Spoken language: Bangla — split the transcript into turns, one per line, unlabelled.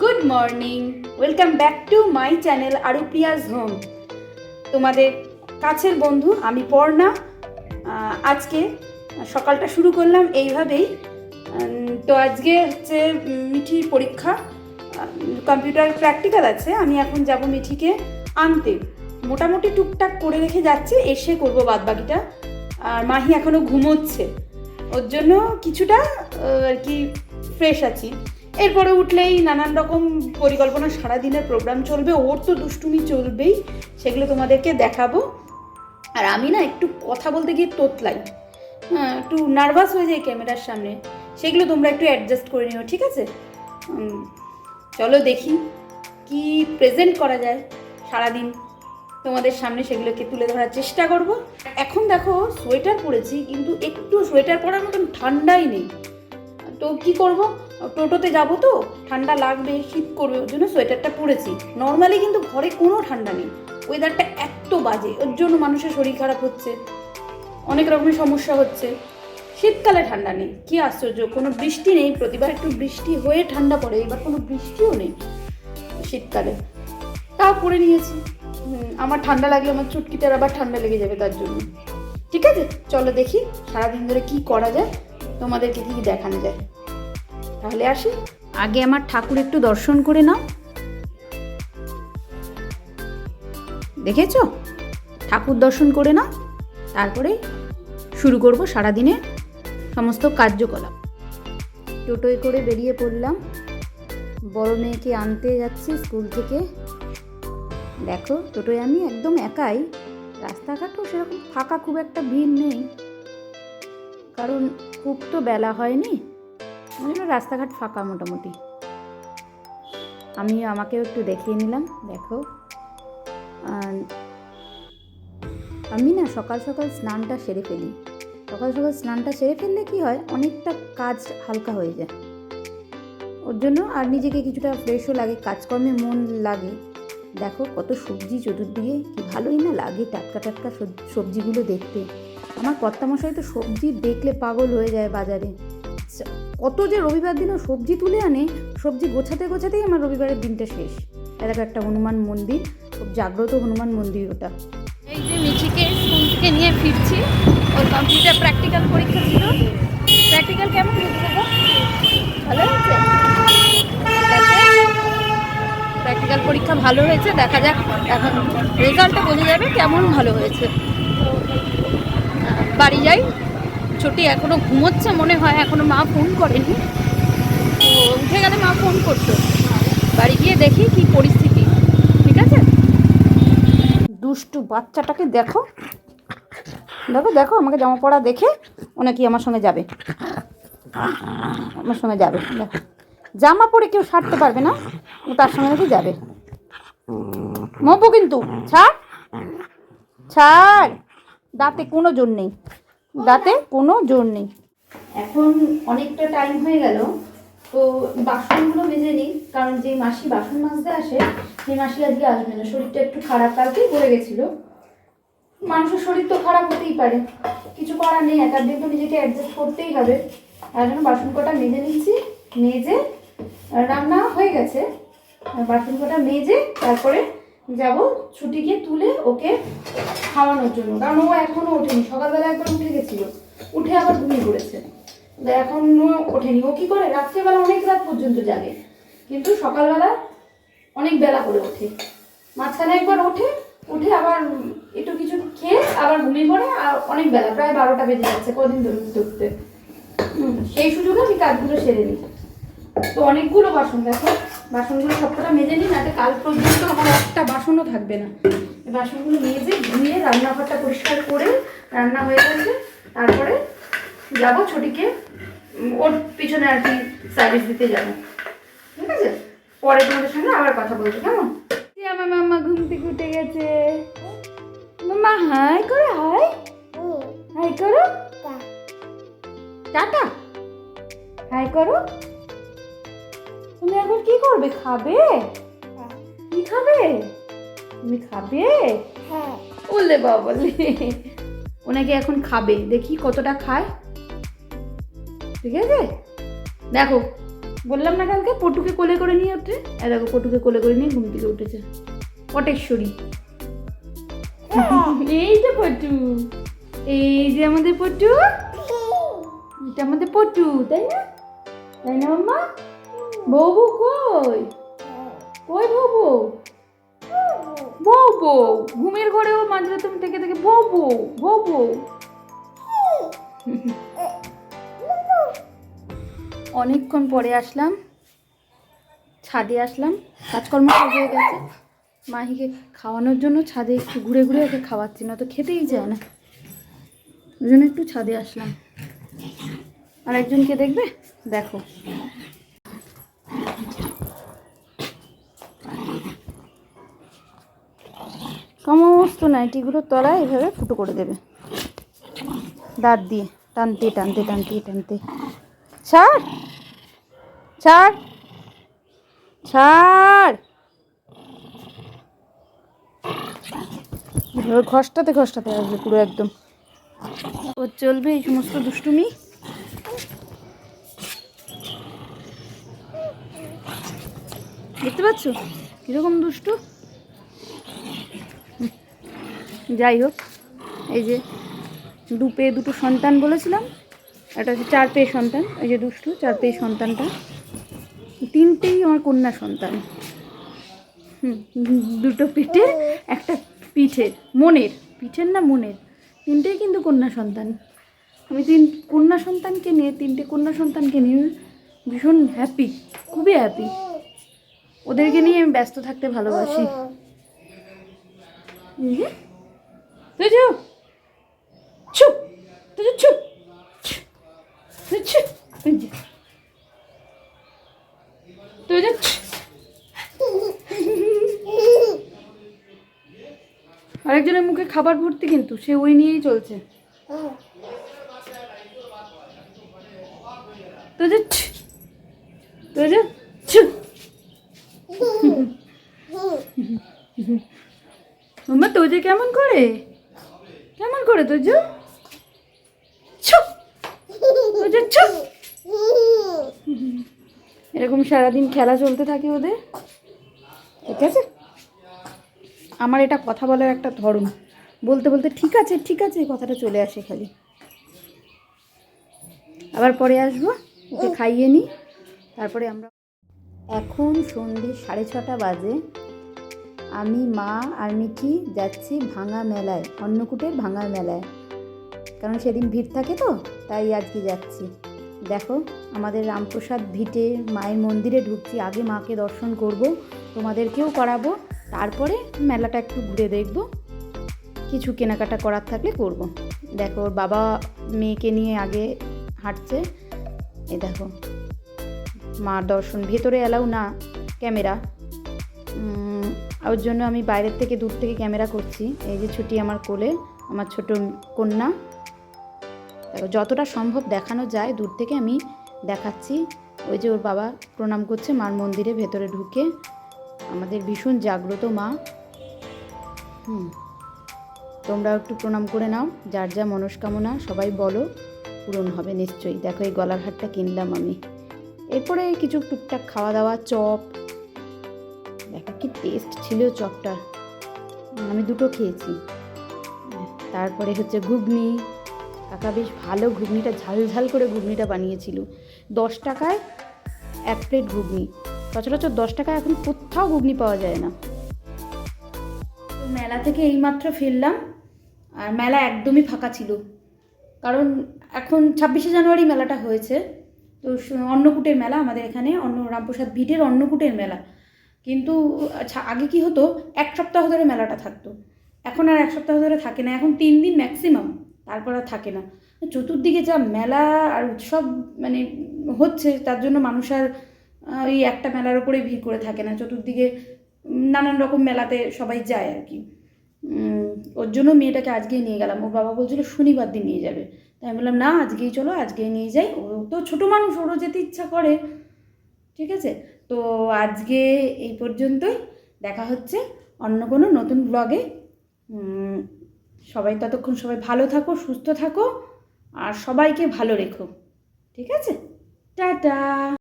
Good morning welcome back to my channel আরুপ্রিয়াস home তোমাদের কাছের বন্ধু আমি পর্ণা। আজকে সকালটা শুরু করলাম এইভাবেই। তো আজকে হচ্ছে মিঠির পরীক্ষা। কম্পিউটার প্র্যাকটিক্যাল আছে, আমি এখন যাব মিঠিকে আনতে। মোটামুটি টুকটাক করে রেখে যাচ্ছে, এসে করব বাদবাকিটা। আর মাহি এখনও ঘুমোচ্ছে। ওর জন্য কিছুটা আর কি ফ্রেশ আছি। এরপরে উঠলেই নানান রকম পরিকল্পনা, সারাদিনের প্রোগ্রাম চলবে, ওর তো দুষ্টুমি চলবেই, সেগুলো তোমাদেরকে দেখাবো। আর আমি না একটু কথা বলতে গিয়ে তোতলাই। হ্যাঁ একটু নার্ভাস হয়ে যায় ক্যামেরার সামনে। সেগুলো তোমরা একটু অ্যাডজাস্ট করে নিও, ঠিক আছে? চলো দেখি কি প্রেজেন্ট করা যায় সারাদিন। তোমাদের সামনে সেগুলোকে তুলে ধরার চেষ্টা করব। এখন দেখো সোয়েটার পরেছি, কিন্তু একটু সোয়েটার পরার মতন ঠান্ডাই নেই। তো কি করব? টোটোতে যাব তো, ঠান্ডা লাগবে, শীত করবে, ওর জন্য সোয়েটারটা পরেছি। নর্মালি কিন্তু ঘরে কোনো ঠান্ডা নেই। ওয়েদারটা এত বাজে, ওর জন্য মানুষের শরীর খারাপ হচ্ছে। অনেক রকমের সমস্যা হচ্ছে। শীতকালে ঠান্ডা নেই, কি আশ্চর্য, কোনো বৃষ্টি নেই, প্রতিবার একটু বৃষ্টি হয়ে ঠান্ডা পড়ে, এবার কোনো বৃষ্টিও নেই শীতকালে। তাও পরে নিয়েছি। আমার ঠান্ডা লাগলে আমার চুটকিটার আবার ঠান্ডা লেগে যাবে তার জন্য। ঠিক আছে? চলো দেখি সারাদিন ধরে কি করা যায়, তোমাদেরকে কি দেখানো যায়। তাহলে আসি। আগে আমার ঠাকুর একটু দর্শন করে নাও। দেখেছ? ঠাকুর দর্শন করে নাও। তারপরে শুরু করব সারাদিনে সমস্ত কার্যকলাপ। টোটোয় করে বেরিয়ে পড়লাম। বড় মেয়েকে আনতে যাচ্ছি স্কুল থেকে। দেখো, টোটোয় আমি একদম একাই। রাস্তাঘাটও সেরকম ফাঁকা খুব একটা ভিড় নেই। কারণ খুব তো বেলা হয়নি। রাস্তাঘাট ফাঁকা মোটামুটি। আমি আমাকেও একটু দেখিয়ে নিলাম, দেখো। আমি না সকাল সকাল স্নানটা সেরে ফেলি। সকাল সকাল স্নানটা সেরে ফেললে কি হয়, অনেকটা কাজ হালকা হয়ে যায়। ওর জন্য আর নিজেকে কিছুটা ফ্রেশও লাগে, কাজকর্মে মন লাগে। দেখো কত সবজি চতুর্দিকে, কি ভালোই না লাগে টাটকা টাটকা সব- সবজিগুলো দেখতে। আমার কর্তামশাই তো সবজি দেখলে পাগল হয়ে যায় বাজারে। কত যে রবিবার দিনও সবজি তুলে আনে, সবজি গোছাতে গোছাতেই আমার রবিবারের দিনটা শেষ। এ দেখো একটা হনুমান মন্দির, খুব জাগ্রত হনুমান মন্দির ওটা।
এই যে মিঠিকে স্কুল থেকে নিয়ে ফিরছি, ওর কম্পিউটার প্র্যাকটিক্যাল পরীক্ষা ছিল। প্র্যাকটিক্যাল কেমন ভালো হয়েছে? প্র্যাকটিক্যাল পরীক্ষা ভালো হয়েছে, দেখা যাক এখন রেজাল্টটা বোঝা যাবে কেমন ভালো হয়েছে। বাড়ি যাই। ছুটি এখনও ঘুমোচ্ছে মনে হয়, এখনও মা ফোন করেনি। উঠে গেলে মা ফোন করতো। বাড়ি গিয়ে দেখি কি পরিস্থিতি। ঠিক আছে?
দুষ্টু বাচ্চাটাকে দেখো। দেখো দেখো আমাকে জামা পড়া দেখে ও নাকি আমার সঙ্গে যাবে। আমার সঙ্গে যাবে জামা পরে কেউ সারতে পারবে না, ও তার সঙ্গে নাকি যাবে। মপু কিন্তু, ছাড়। ছাড়। দাঁতে কোনো জোর নেই। দাঁতে কোনো জোর নেই। এখন অনেকটা টাইম হয়ে গেল, তো বাসনগুলো মেজে নিই, কারণ যে মাসি বাসন মাজতে আসে, সেই মাসি আজকে আসবে না। শরীরটা একটু খারাপ কালকেই পড়ে গেছিল। মানুষের শরীর তো খারাপ হতেই পারে। কিছু করার নেই একার দিন তো নিজেকে অ্যাডজাস্ট করতেই হবে। তার জন্য বাসন কটা মেজে নিচ্ছি, মেজে, রান্না হয়ে গেছে। বাসন কটা মেজে, তারপরে যাব ছুটিকে তুলে ওকে খাওয়ানোর জন্য। কারণ ও এখনও ওঠেনি। সকালবেলা একবার উঠে গেছিল। উঠে আবার ঘুমিয়ে পড়েছে তো এখনও ওঠেনি। ও কি করে? রাত্রেবেলা অনেক রাত পর্যন্ত জাগে। কিন্তু সকালবেলা অনেক বেলা করে ওঠে। মাঝখানে একবার ওঠে, উঠে আবার একটু কিছু খেয়ে আবার ঘুমিয়ে পড়ে আর অনেক বেলা, প্রায় বারোটা বেজে যাচ্ছে কদিন ধরে উঠতে সেই সুযোগে আমি কাজগুলো সেরে নিই। তো অনেকগুলো বাসন দেখো। বাসনগুলো সবকটা মেজে নিই নাতে কাল পর্যন্ত আমার একটা বাসনও থাকবে না। এই বাসনগুলো মেজে ধুয়ে রান্নাঘরটা পরিষ্কার করে রান্না হয়ে গেছে। তারপরে যাব ছুটিকে ওর পিছনে আর কি সার্ভিস দিতে যাব। ঠিক আছে? পরে তোমাদের সঙ্গে আবার কথা বলব কেমন? আমার মাম্মা ঘুম থেকে উঠে গেছে। মাম্মা হাই করো হাই। হাই করো। টাটা। হাই করো। তুমি এখন কি করবে? খাবে? কি খাবে? তুমি খাবে? বললে বাবা বললে ওনাকে এখন খাবে। দেখি কতটা খায়। ঠিক আছে? দেখো বললাম না কালকে পটুকে কোলে করে নিয়ে এ দেখো পটুকে কোলে করে নিয়ে ঘুম থেকে উঠেছে। পটেশ্বরী এই যে পটু। এই যে আমাদের পটু। এটা আমাদের পটু তাই না? তাই না মাম্মা? বউ কই? কই বউ বউ বউ ঘুমের মাঝে তুমি থেকে থেকে বউ বউ অনেকক্ষণ পরে আসলাম, ছাদে আসলাম, কাজকর্ম সব হয়ে গেছে। মাহিকে খাওয়ানোর জন্য ছাদে একটু ঘুরে ঘুরে ওকে খাওয়াচ্ছি না তো খেতেই যায় না। ওই জন্য একটু ছাদে আসলাম। আর একজনকে দেখবে? দেখো। সমস্ত নাইটিগুলো তলায় এভাবে ফুটো করে দেবে। দাঁত দিয়ে, টানতে টানতে টানতে টানতে। ছাড়! ছাড়! ছাড়! ঘষটাতে ঘষটাতে আসবে পুরো একদম। ও চলবে এই সমস্ত দুষ্টুমি? দেখতে পাচ্ছ? কীরকম দুষ্টু? যাই হোক এই যে দু দুটো সন্তান বলেছিলাম এটা হচ্ছে চার পেয়ে সন্তান এই যে দুষ্টু চার পেয়ে সন্তানটা। তিনটেই আমার কন্যা সন্তান। হুম, দুটো পেটের একটা পিঠের মনের পিঠের না মনের তিনটেই কিন্তু কন্যা সন্তান। আমি তিন কন্যা সন্তানকে নিয়ে তিনটে কন্যা সন্তানকে নিয়ে ভীষণ হ্যাপি খুবই হ্যাপি ওদেরকে নিয়ে আমি ব্যস্ত থাকতে ভালোবাসি। চুপ চুপ আরেকজনের মুখে খাবার ভর্তি কিন্তু সে ওই নিয়েই চলছে। তুই যা চুপ মাম্মা তোজে কেমন করে? কেমন করে তোজো? এরকম সারাদিন খেলা চলতে থাকে ওদের। ঠিক আছে? আমার এটা কথা বলার একটা ধরন। বলতে বলতে ঠিক আছে ঠিক আছে কথাটা চলে আসে খালি। আবার পরে আসব, ওকে খাইয়ে নিই তারপরে আমরা এখন সন্ধ্যে সাড়ে ছটা বাজে। আমি, মা আর মিঠি যাচ্ছি ভাঙা মেলায় অন্নকূটের ভাঙা মেলায়। কারণ সেদিন ভিড় থাকে তো, তাই আজকে যাচ্ছি। দেখো, আমাদের রামপ্রসাদ ভিটে মায়ের মন্দিরে ঢুকছি, আগে মাকে দর্শন করব, তোমাদেরকেও করাবো, তারপরে মেলাটা একটু ঘুরে দেখব। কিছু কেনাকাটা করার থাকলে করব। দেখো বাবা মেয়েকে নিয়ে আগে হাঁটছে। এ দেখো মার দর্শন, ভেতরে এলাও না, ক্যামেরা। ওর জন্য আমি বাইরের থেকে দূর থেকে ক্যামেরা করছি। এই যে ছুটি আমার কোলে, আমার ছোট কন্যা। যতটা সম্ভব দেখানো যায়, দূর থেকে আমি দেখাচ্ছি। ওই যে ওর বাবা প্রণাম করছে, মার মন্দিরে ভেতরে ঢুকে। আমাদের ভীষণ জাগ্রত মা। হুম। তোমরাও একটু প্রণাম করে নাও। যার যা মনস্কামনা, সবাই বলো, পূরণ হবে নিশ্চয়ই। দেখো, এই গলার হারটা কিনলাম আমি। এরপরে কিছু টুকটাক খাওয়া দাওয়া চপ দেখো কি টেস্ট ছিল চপটা আমি দুটো খেয়েছি। তারপরে হচ্ছে ঘুগনি। কাকা বেশ ভালো ঘুগনিটা, ঝাল ঝাল করে ঘুগনিটা বানিয়েছিল। দশ টাকায় এক প্লেট ঘুগনি। সচরাচর দশ টাকায় এখন কোথাও ঘুগনি পাওয়া যায় না। মেলা থেকে এইমাত্র ফিরলাম আর মেলা একদমই ফাঁকা ছিল। কারণ এখন ছাব্বিশে জানুয়ারি মেলাটা হয়েছে। তো অন্নকূটের মেলা আমাদের এখানে, অন্ন রামপ্রসাদ ভিটের অন্নকূটের মেলা। কিন্তু আচ্ছা আগে কি হতো? এক সপ্তাহ ধরে মেলাটা থাকতো। এখন আর এক সপ্তাহ ধরে থাকে না। এখন তিন দিন ম্যাক্সিমাম তারপর আর থাকে না। চতুর্দিকে যা মেলা আর উৎসব মানে হচ্ছে, তার জন্য মানুষ আর ওই একটা মেলার ওপরে ভিড় করে থাকে না। চতুর্দিকে নানান রকম মেলাতে সবাই যায় আর কি। ওর জন্য মেয়েটাকে আজকেই নিয়ে গেলাম। ওর বাবা বলছিল শনিবার দিন নিয়ে যাবে। তাই আমি বললাম, না, আজকেই চলো, আজকেই নিয়ে যাই। ও তো ছোটো মানুষ, ওরও যেতে ইচ্ছা করে। ঠিক আছে? তো আজকে এই পর্যন্তই। দেখা হচ্ছে অন্য কোনো নতুন ব্লগে সবাই ততক্ষণ সবাই ভালো থাকো, সুস্থ থাকো, আর সবাইকে ভালো রেখো। ঠিক আছে? টাটা!